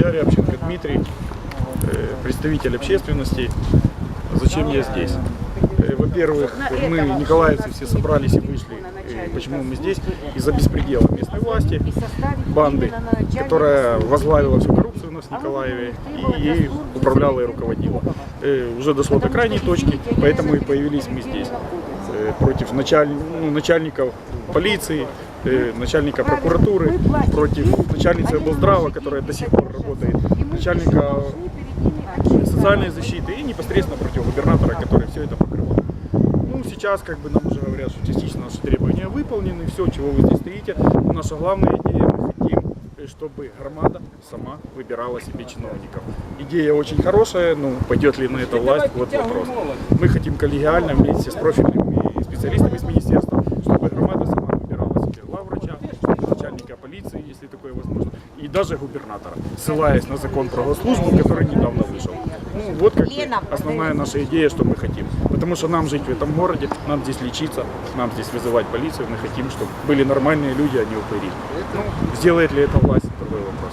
Я Рябченко Дмитрий, э, представитель общественности. Зачем я здесь? Э, Во-первых, мы, николаевцы, все собрались и вышли. И почему мы здесь? Из-за беспредела местной власти, банды, которая возглавила всю коррупцию у нас в Николаеве и управляла и руководила. Э, Уже дошло до крайней точки, поэтому и появились мы здесь. Э, Против началь- ну, начальников полиции, э, начальника прокуратуры, против начальницы облздрава, которая до сих пор работает, начальника социальной защиты и непосредственно против губернатора, который все это покрывал. Ну, сейчас как бы нам уже говорят, что частично наши требования выполнены, все, чего вы здесь стоите. Но наша главная идея, мы хотим, э, чтобы громада сама выбирала себе чиновников. Идея очень хорошая, ну, пойдет ли на это власть, вот вопрос. Мы хотим коллегиально вместе с профильными специалистами из министерства, чтобы громада сама выбирала себе главврача, чтобы начальника полиции, если такое возможно, и даже губернатора, ссылаясь на закон про госслужбу, который недавно вышел. Ну, вот как основная наша идея, что мы хотим. Потому что нам жить в этом городе, нам здесь лечиться, нам здесь вызывать полицию, мы хотим, чтобы были нормальные люди, а не упыри. Ну, сделает ли это власть, другой вопрос.